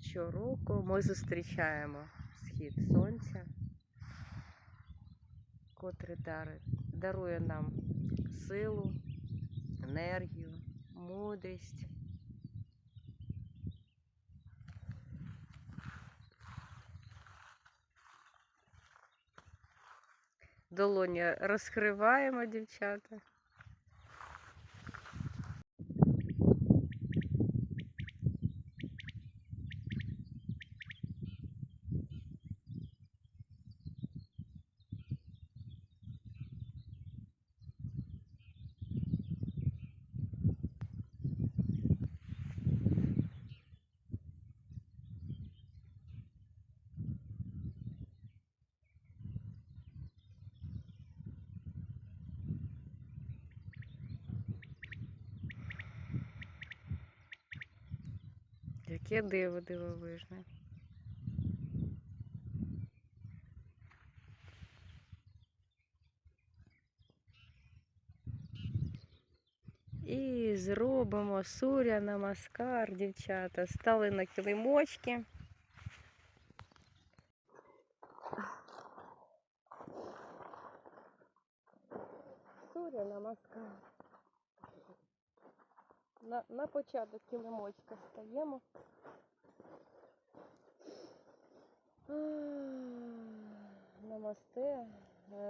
Щороку ми зустрічаємо схід сонця, котрий дарує нам силу, енергію, мудрість. Долоні розкриваємо, дівчата. Яке диво дивовижне. І зробимо суря на маскар, дівчата. Стали на килимочки. Суря намаскар. На, на початок килимочка стаємо. Намасте.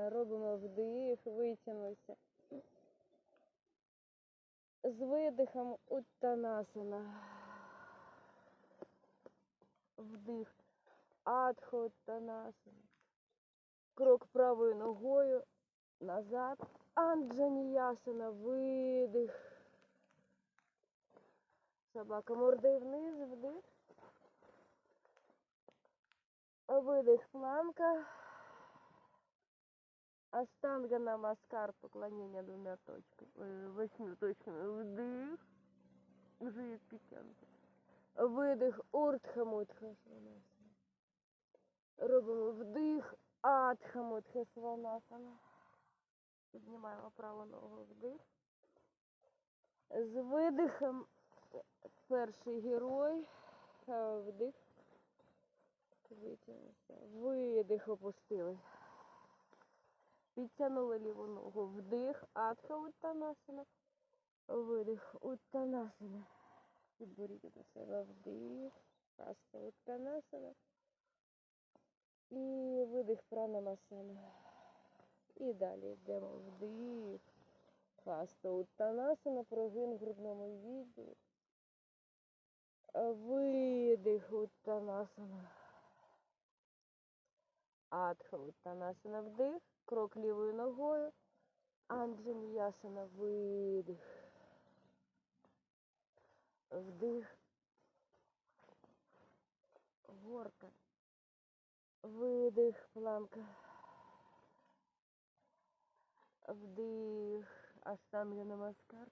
Робимо вдих, витягнувся. З видихом уттанасана. Вдих. Адха уттанасана. Крок правою ногою назад. Анджаніясана. Видих. Собака мордою вниз, вдих. Видих планка. Аштанга намаскар, поклонение двумя точками, э, восьми точками. Вдих. Живіт підтягнутий. Видих. Уртха мудха сванасана. Робимо вдих. Адха мудха сванасана. Піднімаємо праву ногу вдих. З видихом перший герой. Е, Вдих. Витягнувся. Видих опустили. Підтягнули ліву ногу. Вдих. Адха уттанасана. Видих. Уттанасана. Підборіть до себе. Вдих. Хаста уттанасана. І видих пранамасана. І далі йдемо. Вдих. Хаста уттанасана. Прогин в грудному відділі. Видих уттанасана. Адха уттанасана. Вдих. Крок лівою ногою. Анджаніясана. Видих. Вдих. Горка. Видих. Планка. Вдих. Аштанга намаскар.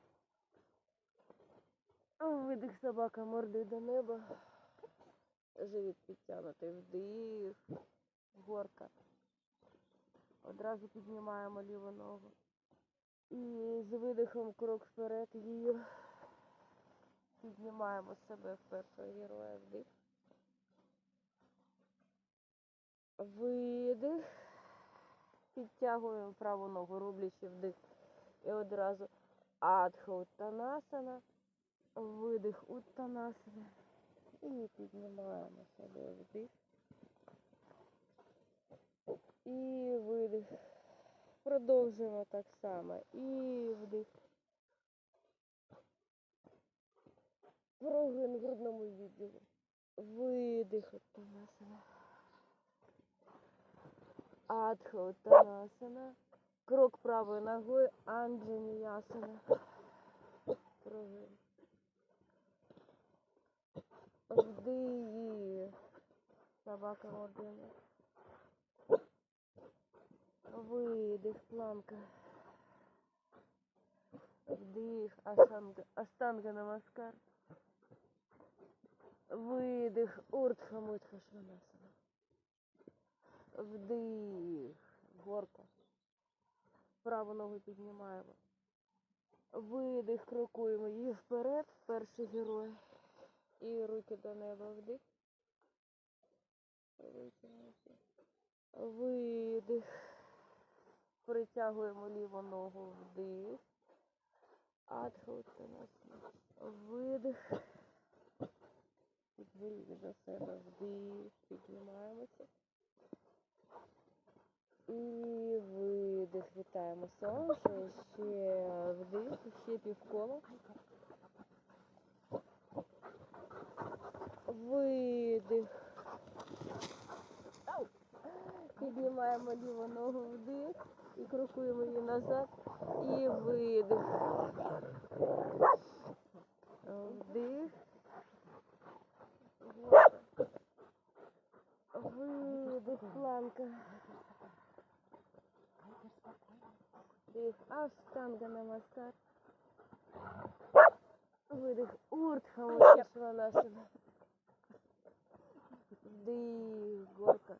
Видих собака мордою до неба. Живіт підтягнутий. Вдих. Горка. Одразу піднімаємо ліву ногу. І з видихом крок вперед її піднімаємо себе в першого героя. Вдих. Видих. Підтягуємо праву ногу, роблячи вдих. І одразу адха уттанасана. Видих уттанасана. І піднімаємо себе вдих. І видих. Продовжуємо так само. І вдих. Прогин в грудному відділі. Видих уттанасана. Адха уттанасана. Крок правою ногою. Анджаніясана. Прогин. Вдих. Собака мордина. Видих, планка. Вдих, аштанга, аштанга намаскар. Видих, уртха мудха шванасана. Вдих, горка. Праву ногу піднімаємо. Видих, крокуємо її вперед, перший герой. І руки до неба вдих. Видих. Притягуємо ліву ногу вдих. Адхутанасана. Видих. Підберіть до себе вдих. Піднімаємося. І видих. Вітаємо сонце. Ще вдих. Ще півкола. Видих. Піднімаємо ліву ногу вдих і крокуємо її назад. І видих. Вдих. Видих, планка. Вдих. Аштанга намаскар. Видих. Уртха Мукшванасана. Вдих. Горка.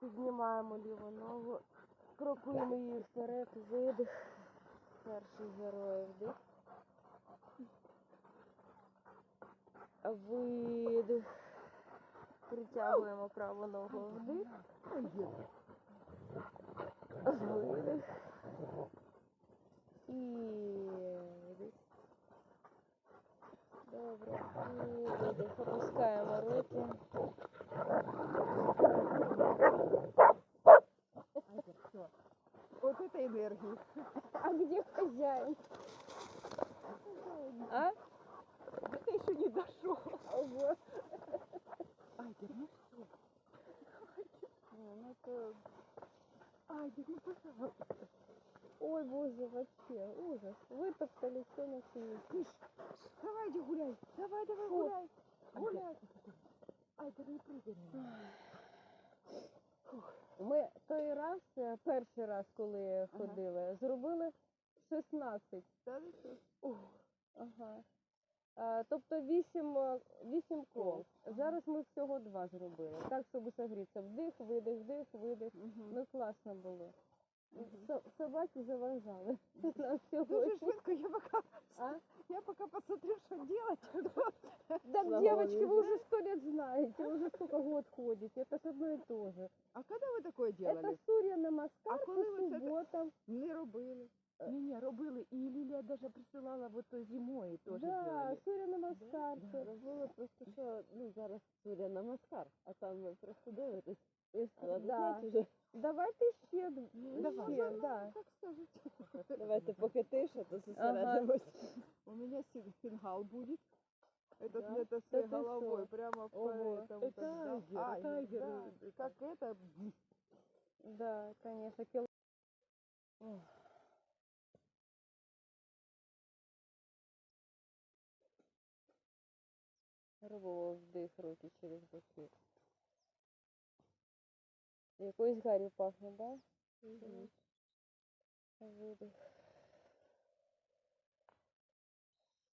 Піднімаємо ліву ногу. Крокуємо її вперед. Видих. Перший герой вдих. Видих. Притягуємо праву ногу вдих. Видих. І. Добре. І видих. Опускаємо руки. Вот это энергия. А где хозяин? А? Это еще не дошел. Вот. Айгер, ну что? Ну, это... Айгер, ну пожалуйста. Ой, боже, вообще, ужас. Вытоптали все на свете. Кыш, давайте гуляй. Давай, давай, Фу. гуляй. Гуляй. Айгер, не прыгай на меня. Ми той раз, е, перший раз, коли ходили, зробили 16. Да, ну что? Ух, ага. Е, Тобто 8, 8 кол. Зараз ми всього два зробили. Так, щоб согрітися. Вдих, видих, вдих, видих. Мгм. Ну класно було. Мгм. Со- Собаки заважали. Нам Дуже сьогодні. швидко, я пока, А? я пока посмотрю, что делать. Так, Слава девочки, Богу. вы уже сто лет знаете, вы уже сколько год ходите. Это ж одно и то же. А когда ви такое делали? Это Сурья Намаскар А по коли ви це- субботам. Не робили. Е. Ні, ні, робили. І Лілія даже присилала вот то зимою теж Да, делали. Сурья Намаскар. Да. Робили просто, що ну зараз Суря на маскар, а там ви просто дивитесь. Да. Знаєте вже, Давайте ще, Давай. ще, да. Как скажете. давайте поки тиша, то зосередимось. У меня фингал будет. Это Да? с это Да с ты головой, что? прямо по Ого. этому. Это тогда. айгер, А, это айгер, да. э, Как это? Да, конечно, кил... Робимо вдих руки через боки. Якоюсь гарю пахне, да? Мгм. Видих.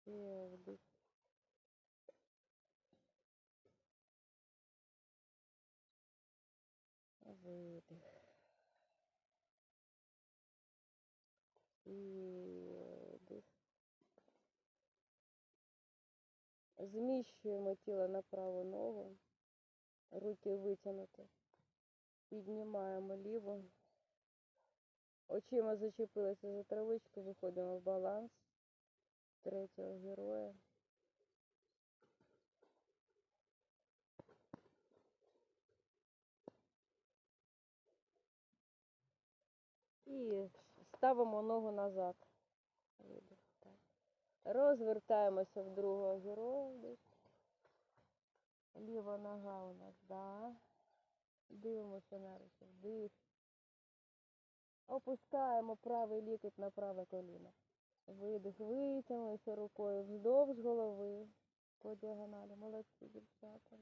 Ще вдих. Видих. І вдих. Зміщуємо тіло на праву ногу. Руки витягнуті. Піднімаємо ліву. Очима зачепилися за травичку, виходимо в баланс третього героя. І ставимо ногу назад. Розвертаємося в другого героя. Ліва нога у нас, да. Дивимося на руки. Вдих. Опускаємо правий лікоть на праве коліно. Видих, витягнулися рукою вздовж голови. По діагоналі. Молодці, дівчата.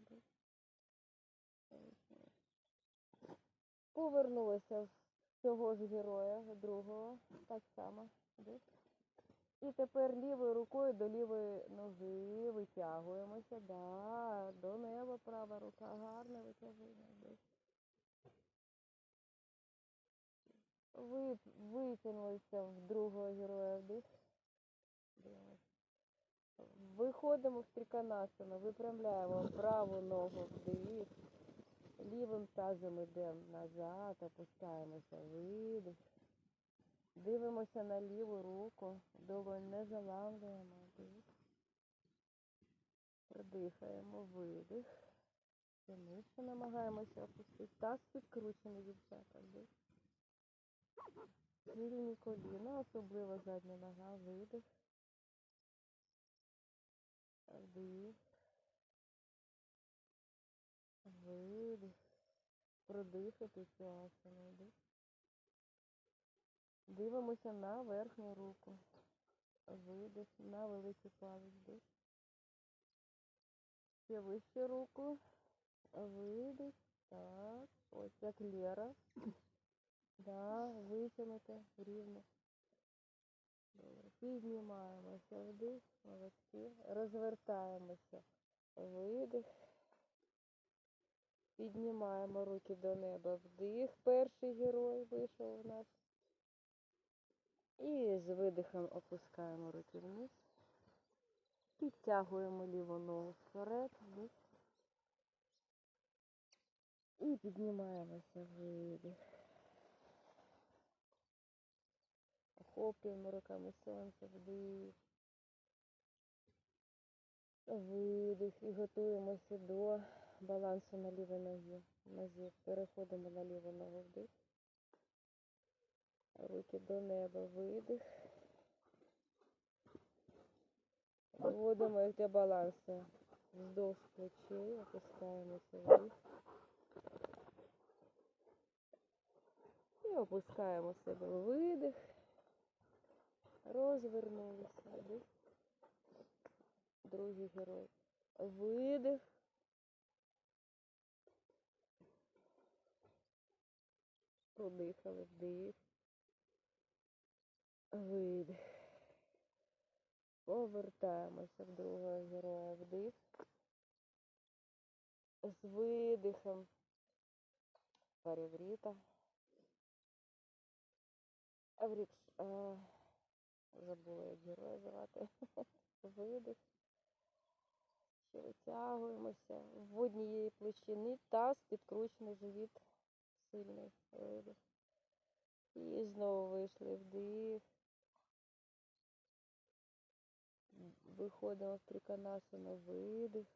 Повернулися в цього ж героя, другого. Так само. Вдих. І тепер лівою рукою до лівої ноги витягуємося. Да, до неба права рука. Гарне витягуємо. Ви, витягнулися в другого героя вдих. Виходимо в триконасану, випрямляємо праву ногу вдих. Лівим тазом йдемо назад, опускаємося, видих. Дивимося на ліву руку, долонь не заламлюємо, вдих. Продихаємо, видих. Нижче намагаємося опустити. Таз підкручений, дівчата, вдих. Вільні коліна, особливо задня нога, видих. Вдих. Видих. Продихати цю асану. Вдих. Дивимося на верхню руку. Видих. На великий палець. Вдих. Ще вище руку. Видих. Так. Ось як Лера. Да, витягнути рівно. Добре. Піднімаємося вдих, молодці. Розвертаємося. Видих. Піднімаємо руки до неба. Вдих. Перший герой вийшов у нас. І з видихом опускаємо руки вниз. Підтягуємо ліву ногу вперед. Вдих. І піднімаємося. Видих. Охоплюємо руками сонце, вдих. Видих і готуємося до балансу на лівій ногі. нозі. Переходимо на ліву ногу вдих. Руки до неба, видих. Вводимо їх для балансу. Вздовж плечей, опускаємося вдих. І опускаємо себе видих. Розвернулися. Вдих. Другий герой. Видих. Подихали, вдих. Видих. Повертаємося в другого героя. Вдих. З видихом. Парівріта. Аврікс. А, забула, як героя звати. Видих. Ще витягуємося. В однієї площини таз, підкручений живіт сильний. Видих. І знову вийшли вдих. Виходимо в триконасану, видих.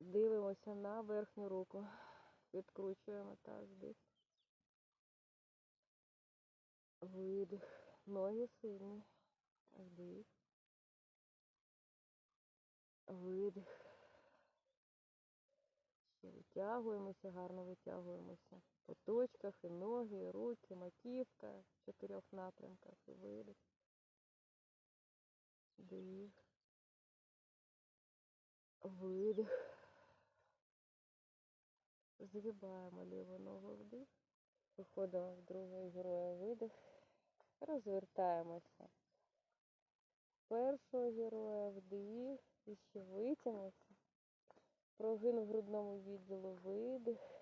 Дивимося на верхню руку. Відкручуємо таз, вдих. Видих. Ноги сильні. Вдих. Видих. Витягуємося, гарно витягуємося. По точках і ноги, і руки, маківка в чотирьох напрямках. І видих. Вдих. Видих. Згибаємо ліву ногу вдих. Виходимо в другого героя видих. Розвертаємося. Першого героя вдих. І ще витягнувся. Прогин в грудному відділу видих.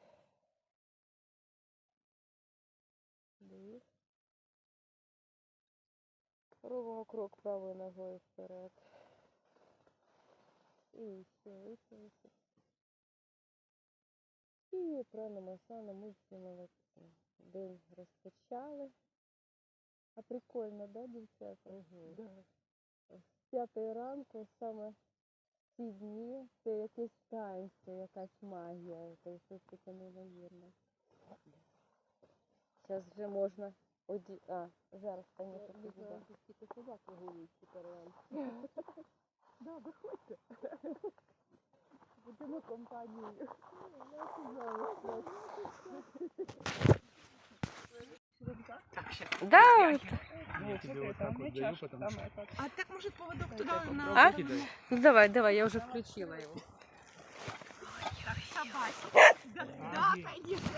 Вдих. Робимо крок правою ногою вперед. І ще витягнувся. І пранамасана всі молодці. День розпочали. А прикольно, да, дівчата? Угу. Да. З п'ятої ранку саме ці дні це якесь таїнство, якась магія, це щось таке неймовірне. Зараз вже можна оді... А, зараз, конечно, підійде. Тільки собак вигулюють тепер вам. Да, виходьте. Будемо компанією. Да, Я тебе вот так вот даю, потому что... А так може поводок туди на А? Кидай. ну давай, давай, я вже включила його. собаки. Да, да, конечно.